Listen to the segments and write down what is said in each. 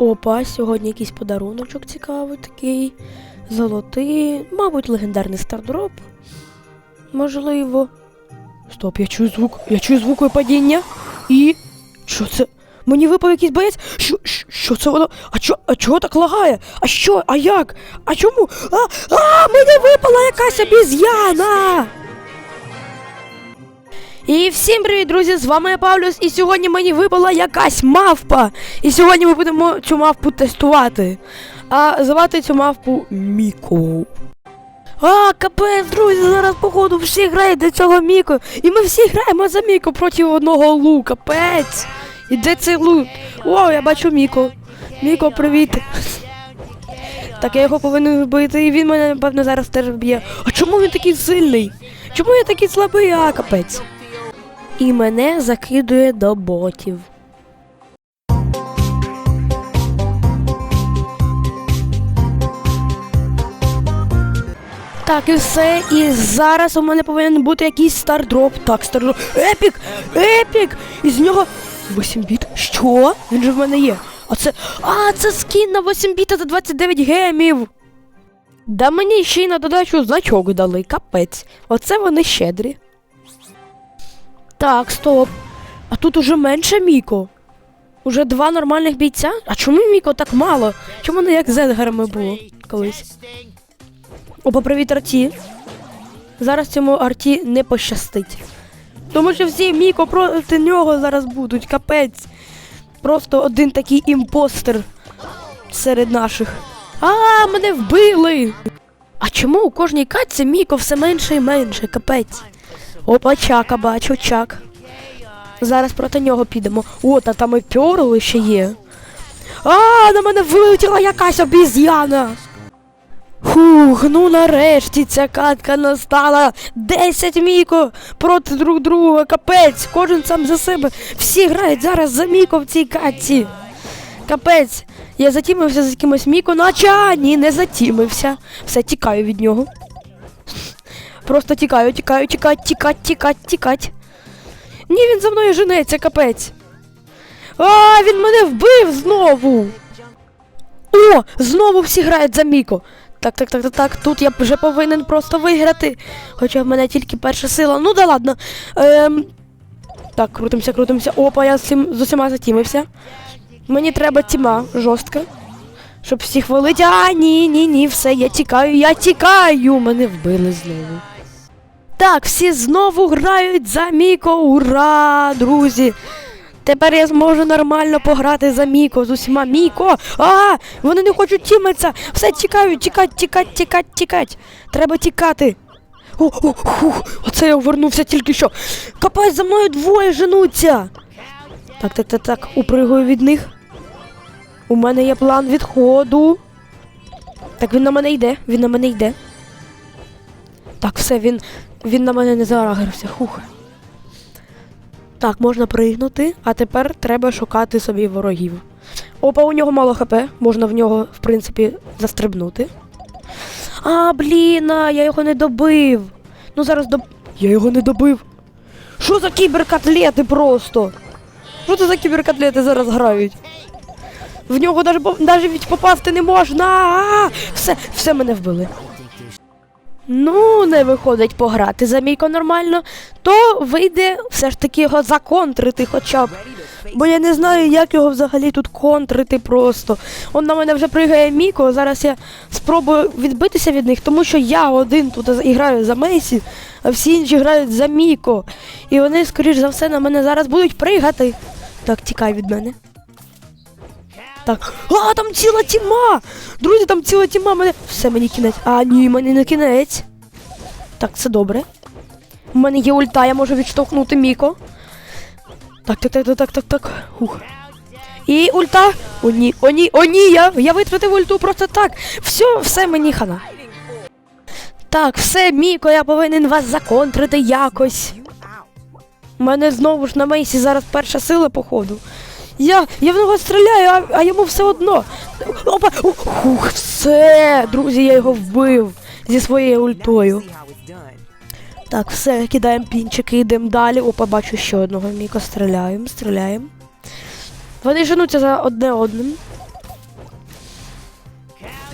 Опа, сьогодні якийсь подаруночок цікавий такий. Золотий, мабуть, легендарний стардроп. Можливо. Стоп, я чую звук. Я чую звук випадіння. І. Що це? Мені випав якийсь боєць? Що, що, це воно? А чо, а чого так лагає? А що? А як? А чому? А, а мені випала якась обіз'яна! І всім привіт, друзі! З вами я Павлюс, і сьогодні мені випала якась мавпа. І сьогодні ми будемо цю мавпу тестувати. А звати цю мавпу Міко. А, капець, друзі, зараз походу всі грають до цього Міко. І ми всі граємо за Міко проти одного лу, капець. І де цей лут? О, я бачу Міко. Міко, привіт. Так, я його повинен вбити, і він мене, напевно, зараз теж вб'є. А чому він такий сильний? Чому я такий слабий, а капець? І мене закидує до ботів. Так, і все. І зараз у мене повинен бути якийсь стардроп. Так, стардроп. Епік! Епік! І з нього 8 біт. Що? Він же в мене є. А це. А, це скін на 8 біта за 29 гемів. Да мені ще й на додачу значок дали, капець. Оце вони щедрі. Так, стоп. А тут уже менше Міко. Уже два нормальних бійця? А чому Міко так мало? Чому не як з Едгарами було колись? Опа, привіт, Арті. Зараз цьому Арті не пощастить. Тому що всі Міко проти нього зараз будуть, капець. Просто один такий імпостер серед наших. А, мене вбили! А чому у кожній катці Міко все менше і менше, капець? Опа, чака, бачу, чак. Зараз проти нього підемо. О, та там і пьорли ще є. А, на мене вилетіла якась обіз'яна. Фух, ну нарешті ця катка настала. Десять Міко проти друг друга, капець, кожен сам за себе. Всі грають зараз за Міко в цій катці. Капець, я затімився з якимось Міко, наче ні, не затімився. Все, тікаю від нього. Просто тікаю, тікаю, тікать, тікать, тікать, тікать. Ні, він за мною женеться, капець. А, він мене вбив знову. О, знову всі грають за Міко. Так, так, так, так, так. Тут я вже повинен просто виграти. Хоча в мене тільки перша сила. Ну да ладно. Ем... Так, крутимося, крутимося. Опа, я з, цим, з усіма затімився. Мені треба тіма жорстка. Щоб всіх валити. А, ні, ні, ні, все, я тікаю, я тікаю. Мене вбили знову. Так, всі знову грають за Міко. Ура, друзі! Тепер я зможу нормально пограти за Міко з усіма Міко. А, вони не хочуть тімитися. Все тікають, тікать, тікать, тікать, тікать. Треба тікати. О, о, хух, оце я увернувся тільки що. Капець, за мною двоє женуться. Так, так, так, так, упригую від них. У мене є план відходу. Так, він на мене йде, він на мене йде. Так, все, він, він на мене не зарагрився. Хух. Так, можна пригнути, а тепер треба шукати собі ворогів. Опа, у нього мало хп, можна в нього, в принципі, застрибнути. А, блін, я його не добив. Ну зараз доб... Я його не добив. Що за кіберкотлети просто? Що це за кіберкотлети зараз грають? В нього навіть, навіть попасти не можна. А, все, все мене вбили. Ну, не виходить пограти за Міко нормально, то вийде все ж таки його законтрити хоча б. Бо я не знаю, як його взагалі тут контрити просто. Он на мене вже пригає Міко, зараз я спробую відбитися від них, тому що я один тут граю за Мейсі, а всі інші грають за Міко. І вони, скоріш за все, на мене зараз будуть пригати. Так, тікай від мене. Так. А, там ціла тіма! Друзі, там ціла тіма, мене. Все, мені кінець. А, ні, мені не кінець. Так, це добре. У мене є ульта, я можу відштовхнути Міко. Так, так, так, так, так, так, так. Ух. І ульта. О ні, о ні, о ні, я, я витратив ульту просто так. Все, все мені хана. Так, все, Міко, я повинен вас законтрити якось. У мене знову ж на Мейсі зараз перша сила, походу. Я, я в нього стріляю, а, а йому все одно. Опа! Ух, все, друзі, я його вбив зі своєю ультою. Так, все, кидаємо пінчики, йдемо далі. Опа, бачу ще одного Міко. Стріляємо, стріляємо. Вони женуться за одне одним.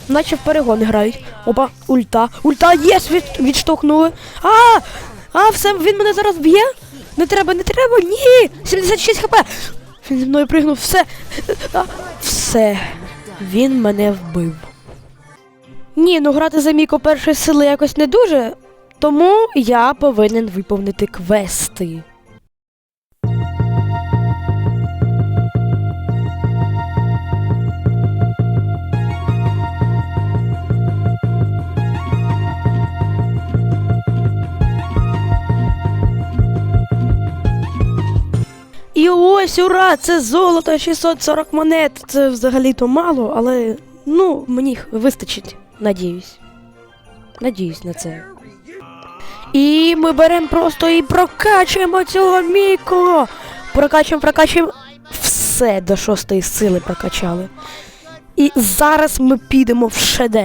Наче в перегони грають. Опа, ульта. Ульта, єс, від, відштовхнули. А! А, все, він мене зараз б'є? Не треба, не треба, ні! 76 хп! Він зі мною пригнув, все. Все. Він мене вбив. Ні, ну грати за Міко першої сили якось не дуже, тому я повинен виповнити квести. І ось ура! Це золото 640 монет. Це взагалі-то мало, але ну, мені вистачить, надіюсь. Надіюсь на це. І ми беремо просто і прокачуємо цього Міко. Прокачуємо, прокачуємо. Все до шостої сили прокачали. І зараз ми підемо в ШД.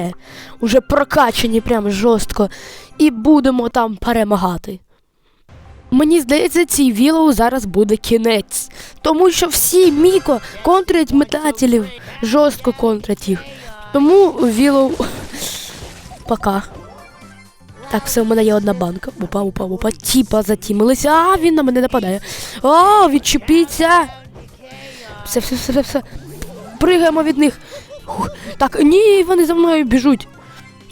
Уже прокачані прям жорстко. І будемо там перемагати. Мені здається, цій Вілоу зараз буде кінець. Тому що всі Міко контрять метателів, жорстко контрять їх. Тому Вілоу. Пока. Так, все, у мене є одна банка. Опа, опа, опа. Тіпа затімилися. А, він на мене нападає. А, відчепіться. Все, все, все, все, все. Пригаємо від них. Хух. Так, ні, вони за мною біжуть.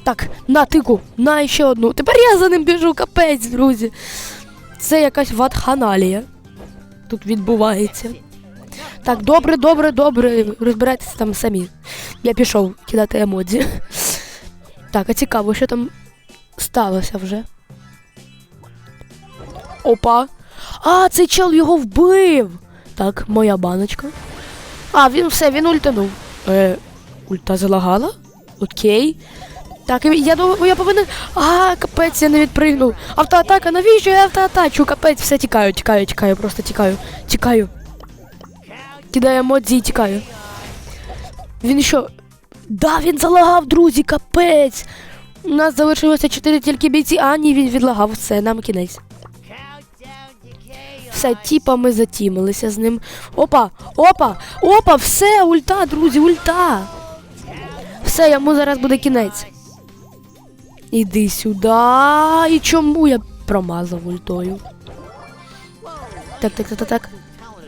Так, на тику, на ще одну. Тепер я за ним біжу, капець, друзі. Це якась ватханалія. Тут відбувається. Так, добре, добре, добре. Розбирайтеся там самі. Я пішов кидати емодзі. Так, а цікаво, що там сталося вже. Опа. А, цей чел його вбив. Так, моя баночка. А, він все, він ультанув. Е, ульта залагала? Окей. Так, я думаю, я повинен. А, капець, я не відпригнув. Автоатака, навіщо я автоатачу? Капець, все тікаю, тікаю, тікаю, просто тікаю. Тікаю. Кидаю емодзі і тікаю. Він що? Да, він залагав, друзі, капець. У нас залишилося чотири тільки бійці, а ні, він відлагав, все, нам кінець. Все, тіпа, ми затімилися з ним. Опа, опа, опа, все, ульта, друзі, ульта. Все, йому зараз буде кінець. Іди сюди. І чому я промазав ультою? Так, так, так, так, так.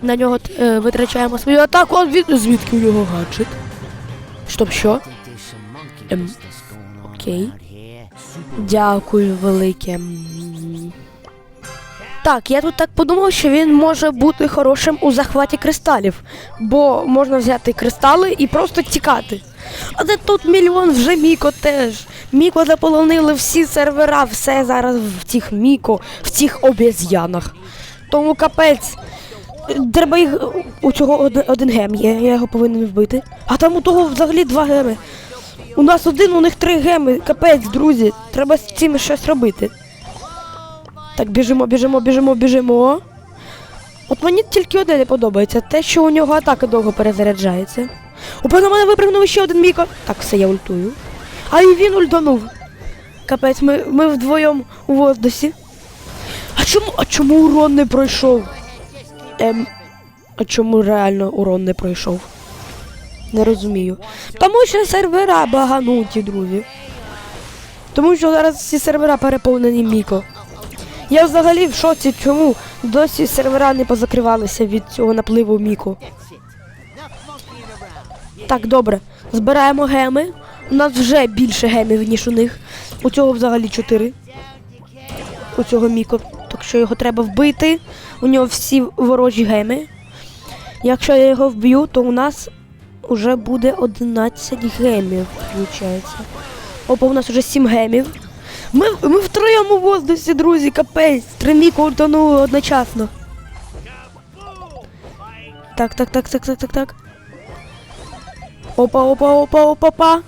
На нього е, витрачаємо свою атаку. А від... звідки у нього гаджет? Щоб що? Ем, окей. Дякую велике. Так, я тут так подумав, що він може бути хорошим у захваті кристалів, бо можна взяти кристали і просто тікати. А де тут мільйон вже Міко теж. Міко заполонили всі сервера, все зараз в тих Міко, в цих обезьянах. Тому капець. Треба їх. У цього один гем є, я його повинен вбити. А там у того взагалі два геми. У нас один, у них три геми. Капець, друзі. Треба з цим щось робити. Так, біжимо, біжимо, біжимо, біжимо. От мені тільки одне не подобається, те, що у нього атака довго перезаряджається. На мене випрыгнув ще один Міко. Так, все, я ультую. А і він ультанув. Капець, ми, ми вдвоєм у воздусі. А чому, а чому урон не пройшов? Ем, а чому реально урон не пройшов? Не розумію. Тому що сервера багануті, друзі. Тому що зараз всі сервера переповнені Міко. Я взагалі в шоці, чому досі сервера не позакривалися від цього напливу Міко. Так, добре. Збираємо геми. У нас вже більше гемів, ніж у них. У цього взагалі чотири. У цього Міко. Так що його треба вбити. У нього всі ворожі геми. Якщо я його вб'ю, то у нас вже буде 11 гемів, виходить. Опа, у нас вже 7 гемів. Ми, ми втроєм у воздусі, друзі, капець. Три Міко утонули одночасно. Так, так, так, так, так, так, так. Опа, опа, опа, опа, опа.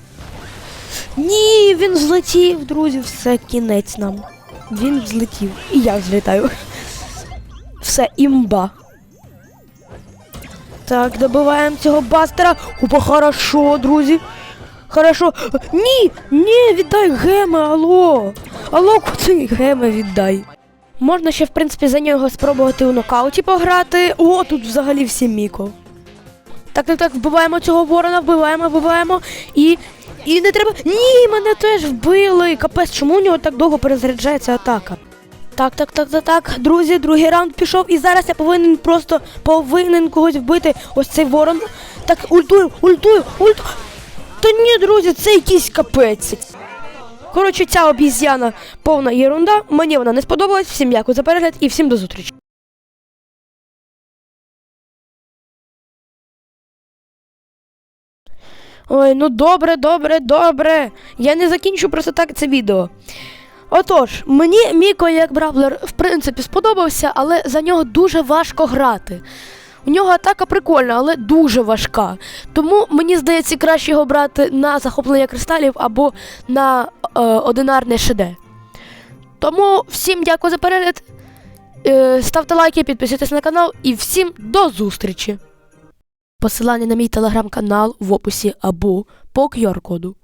Ні, він злетів, друзі, все, кінець нам. Він взлетів. І я взлітаю. Все, імба. Так, добиваємо цього бастера. Опа, хорошо, друзі. Хорошо. Ні, ні, віддай геми, алло. Алло, куди геми віддай. Можна ще, в принципі, за нього спробувати у нокауті пограти. О, тут взагалі всі Міко. Так, так, так, вбиваємо цього ворона, вбиваємо, вбиваємо. І І не треба. Ні, мене теж вбили. Капець, чому у нього так довго перезаряджається атака? Так, так, так, так, так. Друзі, другий раунд пішов, і зараз я повинен просто повинен когось вбити. Ось цей ворон. Так, ультую, ультую, ультую. Та ні, друзі, це якийсь капець. Коротше, ця обіз'яна повна єрунда. Мені вона не сподобалась. Всім дякую за перегляд і всім до зустрічі. Ой, ну добре, добре, добре. Я не закінчу просто так це відео. Отож, мені Міко як Бравлер в принципі сподобався, але за нього дуже важко грати. У нього атака прикольна, але дуже важка. Тому мені здається, краще його брати на захоплення кристалів або на е, одинарне ШД. Тому всім дякую за перегляд. Е, ставте лайки, підписуйтесь на канал і всім до зустрічі! Посилання на мій телеграм-канал в описі або по QR-коду.